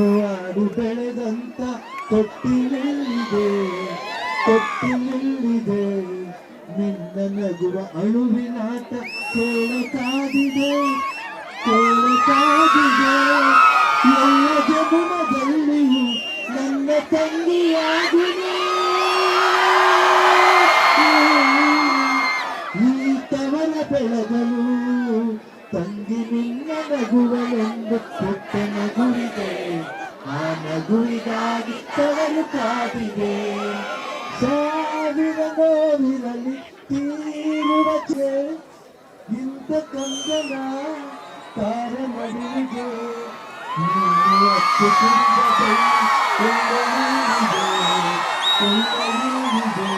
ಆಡಿ ಬೆಳೆದಂತ ತೊಟ್ಟಿನಲ್ಲಿದೆ ತೊಟ್ಟಿನಲ್ಲಿದೆ. ನಿನ್ನ ನಗುವ ಅಳುವಿನಾಟ ಕೇಳ ಕಾದಿದೆ ಕೇಳ ಕಾದಿದೆ. ಎಲ್ಲ ಜಗುಮದಲ್ಲಿಯೂ ನಗುವಿಗಾಗಿ ತವರು ಕಾದಿದೆ ಸಾವಿರ ನೋವಿರಲಿ ತೀರುವ ಚೇ ಇಂಥ ಕಂದನ ತಾರ ನಡುವಿಗೆ ನೀನು ಅತ್ತು ಕುಂದದಲ್ಲಿ ಕೊಂಡ ನೀಡಿದೆ ಕೊಂಡ ನೀಡಿದೆ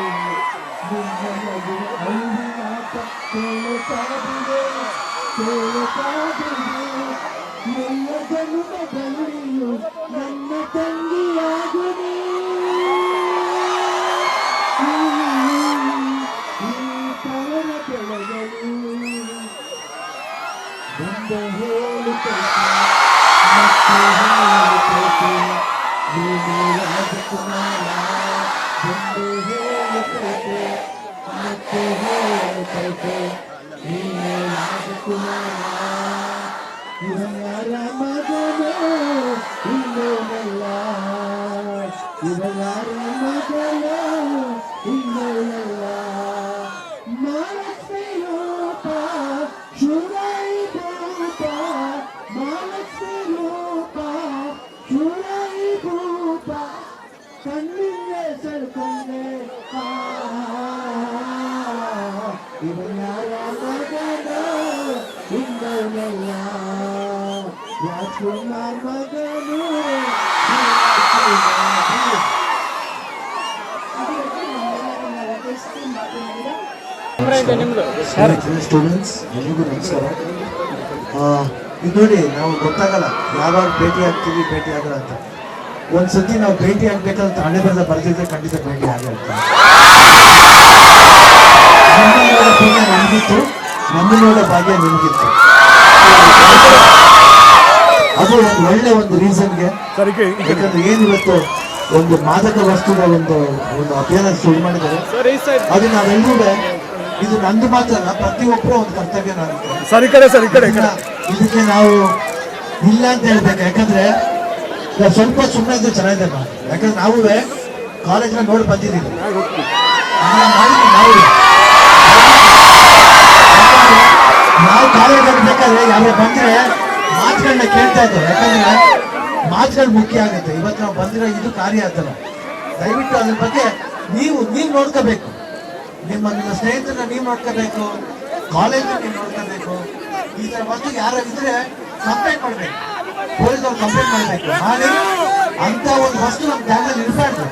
ನಿನ್ನ ನಗುವ ಅಳುವಿನಾಟ ಕೇಳುತ್ತಾಗಿದೆ ಕೇಳುತ್ತಾಗಿದೆ ಎಲ್ಲ ಜನ್ಮದಲ್ಲಿಯೂ ನನ್ನ ತಂಗಿಯಾಗುವೆ ಈ ತವರ ಬೆಳಗಲು ಒಂದು ಹೇಳುತ್ತೈತೆ ಮತ್ತೆ ಹೇಳುತ್ತೈತೆ ನೀನು ರಾಜಕುಮಾರ ಒಂದು ಹೇಳುತ್ತೈತೆ ಮತ್ತೆ ಹೇಳುತ್ತೈತೆ ರಾಜ್ಕುಮಾರ್ ಸ್ಟೂಡೆಂಟ್ಸ್ ಎಲ್ರಿಗೂ ನಮಸ್ಕಾರ ಇದು ನೋಡಿ, ನಾವು ಗೊತ್ತಾಗಲ್ಲ. ಯಾವಾಗ ಭೇಟಿ ಆಗ್ತೀವಿ, ಭೇಟಿ ಆಗಲ್ಲ ಅಂತ. ಒಂದ್ಸತಿ ನಾವು ಭೇಟಿ ಆಗ್ಬೇಕಂತ ಹಣೆ ಬರದ ಖಂಡಿತ ಭೇಟಿ ಆಗಲ್ಲ ನಮಗಿತ್ತು ನಮ್ಮ ನೋಡೋ ಭಾಗ್ಯ ನಿಮಗಿತ್ತು. ಅದು ಒಂದು ಒಳ್ಳೆ ಒಂದು ರೀಸನ್ಗೆ. ಯಾಕಂದ್ರೆ ಏನಿವತ್ತು ಒಂದು ಮಾದಕ ವಸ್ತುವ ಒಂದು ಒಂದು ಅಭಿಯಾನ ಶುರು ಮಾಡಿದ್ದಾರೆ. ಅದು ನಾವೆಲ್ಲರೂ ಇದು ನಂದು ಮಾತ್ರ ಅಲ್ಲ ಪ್ರತಿಯೊಬ್ಬರು ಒಂದು ಕರ್ತವ್ಯ ಸರಿ ಕಡೆ ಸರಿ ಕಡೆ ಇದಕ್ಕೆ ನಾವು ಇಲ್ಲ ಅಂತ ಹೇಳ್ಬೇಕು. ಯಾಕಂದ್ರೆ ಸ್ವಲ್ಪ ಸುಮ್ಮನೆ ಇದ್ರೆ ಚೆನ್ನಾಗಿದೆ ಯಾಕಂದ್ರೆ ನಾವು ಕಾಲೇಜ್ನ ನೋಡಿ ಬಂದಿದ್ದೀವಿ. ನಾವು ಕಾಲೇಜ್ ಬೇಕಾದ್ರೆ ಯಾರೋ ಬಂದ್ರೆ ಮಾತುಗಳನ್ನ ಕೇಳ್ತಾ ಇದ್ದಾರೆ. ಯಾಕಂದ್ರೆ ಮಾತುಗಳು ಮುಖ್ಯ ಆಗುತ್ತೆ. ಇವತ್ತು ನಾವು ಬಂದಿರೋ ಇದು ಕಾರ್ಯ ಆತಲ್ಲ ದಯವಿಟ್ಟು ಅದ್ರ ಬಗ್ಗೆ ನೀವು ನೀವು ನೋಡ್ಕೋಬೇಕು. ನಿಮ್ಮ ನಿಮ್ಮ ಸ್ನೇಹಿತರನ್ನ ನೀವು ನೋಡ್ಕೋಬೇಕು. ಕಾಲೇಜ್ ನೀವು ನೋಡ್ಕೋಬೇಕು. ಈ ತರ ವಸ್ತು ಯಾರು ಇದ್ರೆ ಕಂಪ್ಲೇಂಟ್ ಮಾಡ್ಬೇಕು. ಪೊಲೀಸ್ ಕಂಪ್ಲೇಂಟ್ ಮಾಡ್ಬೇಕು. ಮಾಡಿ ಅಂತ ಒಂದು ವಸ್ತು ನಮ್ಮ ಜಾಗದಲ್ಲಿ ಇರಬಾರ್ದು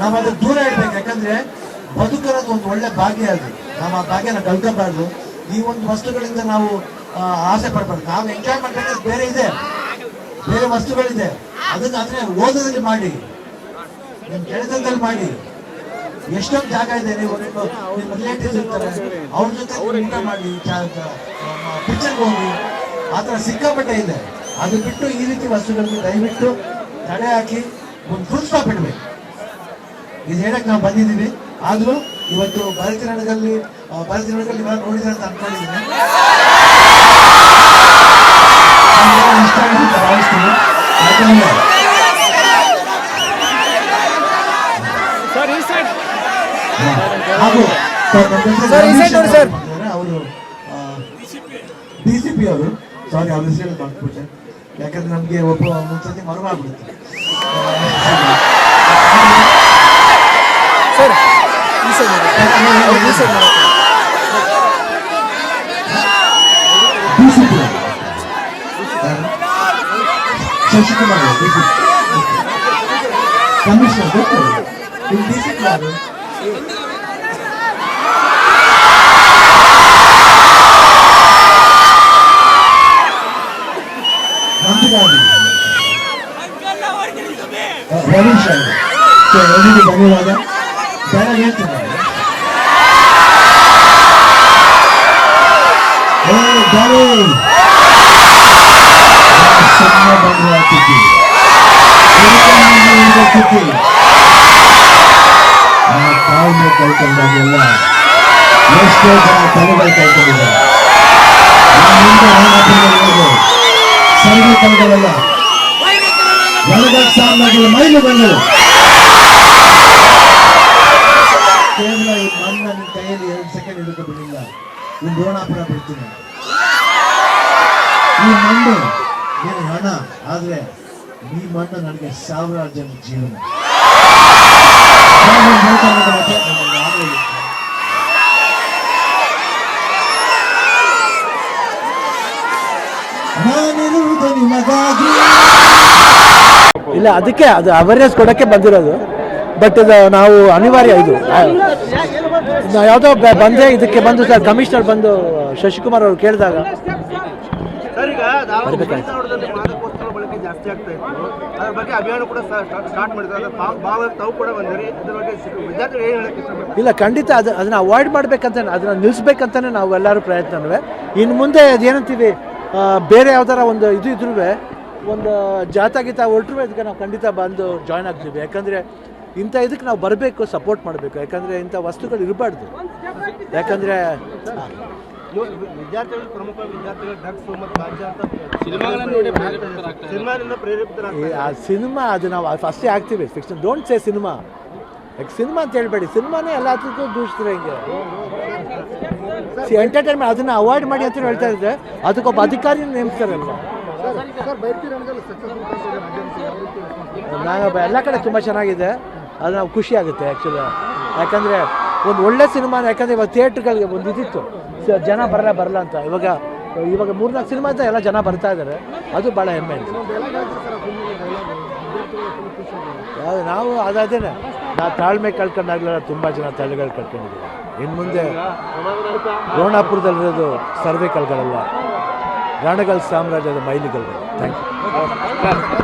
ನಾವು ಅದಕ್ಕೆ ದೂರ ಇಡ್ಬೇಕು ಯಾಕಂದ್ರೆ ಬದುಕಿರೋದು ಒಂದು ಒಳ್ಳೆ ಭಾಗ್ಯ ಅದು. ನಾವು ಆ ಭಾಗ್ಯನ ಕಳ್ಕೋಬಾರ್ದು. ಈ ಒಂದು ವಸ್ತುಗಳಿಂದ ನಾವು ಆಸೆ ಪಡ್ಬಾರ್ದು. ನಾವು ಎಂಜಾಯ್ ಅಂದ್ರೆ ಬೇರೆ ಇದೆ. ಬೇರೆ ವಸ್ತುಗಳಿದೆ. ಅದನ್ನ ಆದ್ರೆ ಓದೋದ್ರಲ್ಲಿ ಮಾಡಿ. ನಿಮ್ ಕೆಲಸದಲ್ಲಿ ಮಾಡಿ. ಎಷ್ಟೊಂದು ಜಾಗ ಇದೆ, ನೀವು ನಿಮ್ಮ ರಿಲೇಟಿವ್ಸ್ ಇರ್ತಾರೆ. ಅವ್ರ ಜೊತೆ ಊಟ ಮಾಡಿ ಪಿಕ್ಚರ್ಗೆ ಹೋಗಿ, ಆ ಥರ ಸಿಕ್ಕಾಪಟ್ಟೆ ಇದೆ. ಅದು ಬಿಟ್ಟು ಈ ರೀತಿ ವಸ್ತುಗಳಿಗೆ ದಯವಿಟ್ಟು ತಡೆ ಹಾಕಿ, ಒಂದು ಫುಲ್ ಸ್ಟಾಪ್ ಇಡಬೇಕು. ಇದು ಹೇಳಕ್ ನಾವು ಬಂದಿದ್ದೀವಿ. ಆದರೂ ಇವತ್ತು ಭರತನಾಡದಲ್ಲಿ ಭರತನಾಡದಲ್ಲಿ ಇವಾಗ ನೋಡಿದ್ರೆ ಅಂತ ಅನ್ಕೊಂಡಿದ್ದೀನಿ. ಇಷ್ಟ ಆಗಿದೆ ಭಾವಿಸ್ತೀನಿ ಯಾಕಂದ್ರೆ ಸರ್ ಈ ಸೈಡ್ ಹಾಗೂ ಸರ್, ಸರ್. ಅವರು ಡಿ ಸಿ ಪಿ ಅವರು ಸಾರಿ ಅವ್ರ. ಹೆಸರು ಮಾಡ್ಬಿಟ್ಟೆ ಯಾಕಂದ್ರೆ ನಮಗೆ ಒಬ್ಬ ಮುಂಚೆ ಮರ್ಮ ಆಗ್ಬಿಡುತ್ತೆ ಸರ್ ಈ ಸೈಡ್ ಶಶಿಕುಮಾರ್ ಅವರು, DCP. ಕಮಿಷನರ್ ಗೊತ್ತು ಇಲ್ಲಿ ಡಿಸಿಪ್ಲಿನ್ ಯಾರು ನಮ್ದುಗಾಗಿ ರವೀಶ್ ಅವರು ಸೊ ಎಲ್ರಿಗೂ ಧನ್ಯವಾದ ಬೇಡ ಹೇಳ್ತೀನಿ ಏ ಡ್ಯಾಡಿ ಸುಮ್ಮನೆ ಬಂದು ಹಾಕಿದ್ದಿ ತಿರುಗಿ ಆ ತಾಳ್ಮೆ ಎಷ್ಟೋ ಜನ ತಲೆಗಳು ಕಳ್ಕೊಂಡಿದ್ದಾರೆ ಮುಂದೆ ಹೋರಾಟಗಳಿರೋದು ಸರ್ವೆ ಕಲ್ಗಳಲ್ಲ ಒಳಗಡೆ ಮೈಲು ಮೈಲುಗಳು ಕೇವಲ ಈ ಮಣ್ಣ ಕೈಯಲ್ಲಿ ಸೆಕೆಂಡ್ ಹಿಡಿದು ಬಿಡಿಲ್ಲ ಈ ರೋಣಾಪುರ ಈ ಮಣ್ಣು ಏನು ಹಣ ಆದ್ರೆ ಈ ಮಣ್ಣು ನನಗೆ ಸಾವಿರಾರು ಜನ ಜೀವನ. ನಾನಿರುವುದು ನಿಮಗಾಗಿ. ಇಲ್ಲ ಅದಕ್ಕೆ ಅದು ಅವೇರ್ನೆಸ್ ಕೊಡೋಕ್ಕೆ ಬಂದಿರೋದು. ಬಟ್ ಇದು ನಾವು ಅನಿವಾರ್ಯ ಇದು. ಯಾವುದೋ ಬ- ಬಂದೆ ಇದಕ್ಕೆ ಬಂದು ಸರ್ ಕಮಿಷನರ್ ಬಂದು ಶಶಿಕುಮಾರ್ ಅವರು ಕೇಳಿದಾಗ ಬಳಕೆ ಜಾಸ್ತಿ ಆಗ್ತಾ ಇತ್ತು. ಅದ್ರ ಬಗ್ಗೆ ಅಭಿಯಾನ ಕೂಡ ಸ್ಟಾರ್ಟ್ ಮಾಡಿದ್ರು. ತಾವು ಕೂಡ ಬಂದಿರಿ. ಅದ್ರ ಬಗ್ಗೆ ಸಿ- ವಿದ್ಯಾರ್ಥಿಗಳು ಏನು ಹೇಳಕ್ಕೆ ಇಲ್ಲ ಖಂಡಿತ ಅದು ಅದನ್ನ ಅವಾಯ್ಡ್ ಮಾಡ್ಬೇಕಂತ ಅದನ್ನ ನಿಲ್ಲಿಸ್ಬೇಕಂತಾನೆ ನಾವು ಎಲ್ಲರೂ ಪ್ರಯತ್ನವೇ ಇನ್ನು ಮುಂದೆ ಅದೇನಂತೀವಿ ಬೇರೆ ಯಾವ್ದಾರ ಒಂದು ಇದು ಇದ್ರೂ ಒಂದು ಜಾತ ಗೀತಾ ಹೊರಟ್ರು ಇದಕ್ಕೆ ನಾವು ಖಂಡಿತ ಬಂದು ಜಾಯ್ನ್ ಆಗ್ತೀವಿ. ಯಾಕಂದರೆ ಇಂಥ ಇದಕ್ಕೆ ನಾವು ಬರಬೇಕು ಸಪೋರ್ಟ್ ಮಾಡಬೇಕು. ಯಾಕಂದರೆ ಇಂಥ ವಸ್ತುಗಳು ಇರಬಾರ್ದು. ಯಾಕಂದರೆ ವಿದ್ಯಾರ್ಥಿಗಳು ಪ್ರಮುಖ ವಿದ್ಯಾರ್ಥಿಗಳು ಡ್ರಗ್ಸ್ ಮತ್ತು ಗಾಂಜಾ ಸಿನಿಮಾದಿಂದ ಪ್ರೇರೇಪಿತರಾಗ್ತಾರೆ ಆ ಸಿನಿಮಾ ಅದು ನಾವು ಫಸ್ಟೇ ಆಗ್ತೀವಿ ಫಿಕ್ಷನ್ ಡೋಂಟ್ ಸೇ ಸಿನಿಮಾ ಯಾಕೆ ಸಿನಿಮಾ ಅಂತ ಹೇಳ್ಬೇಡಿ. ಸಿನಿಮಾನೇ ಎಲ್ಲದಕ್ಕೂ ದೂಷಿಸ್ತಾರೆ ಹಿಂಗೆ? ಎಂಟರ್ಟೈನ್ಮೆಂಟ್ ಅದನ್ನ ಅವಾಯ್ಡ್ ಮಾಡಿ ಅಂತ ಹೇಳ್ತಾ ಇದ್ರೆ ಅದಕ್ಕೊಬ್ಬ ಅಧಿಕಾರಿ ನೇಮಿಸ್ತಾರಲ್ವ ನಾನು ಎಲ್ಲ ಕಡೆ ತುಂಬ ಚೆನ್ನಾಗಿದೆ. ಅದು ನಾವು ಖುಷಿ ಆಗುತ್ತೆ ಆ್ಯಕ್ಚುಲಿ ಯಾಕಂದರೆ ಒಂದು ಒಳ್ಳೆ ಸಿನಿಮಾ ಯಾಕಂದರೆ ಇವಾಗ ಥಿಯೇಟ್ರ್ಗಳಿಗೆ ಒಂದು ಇದಿತ್ತು. ಜನ ಬರಲ್ಲ ಬರಲ್ಲ ಅಂತ. ಇವಾಗ ಇವಾಗ ಮೂರ್ನಾಲ್ಕು ಸಿನಿಮಾ ಅಂತ ಎಲ್ಲ ಜನ ಬರ್ತಾ ಇದ್ದಾರೆ ಅದು ಭಾಳ ಹೆಮ್ಮೆ ನಾವು ಅದಾದೇನೆ ನಾ ತಾಳ್ಮೆ ಕಳ್ಕೊಂಡಾಗ್ಲೇ ತುಂಬ ಜನ ತಾಳ್ಮೆಗಳು ಕಳ್ಕೊಂಡಿದ್ದೀವಿ ಇನ್ನು ಮುಂದೆ ರೋಣಾಪುರದಲ್ಲಿರೋದು ಸರ್ವೆ ಕಲ್ಗಳಲ್ಲ, ರಾಣಗಲ್ ಸಾಮ್ರಾಜ್ಯದ ಮೈಲಿಗಳು ಥ್ಯಾಂಕ್ ಯು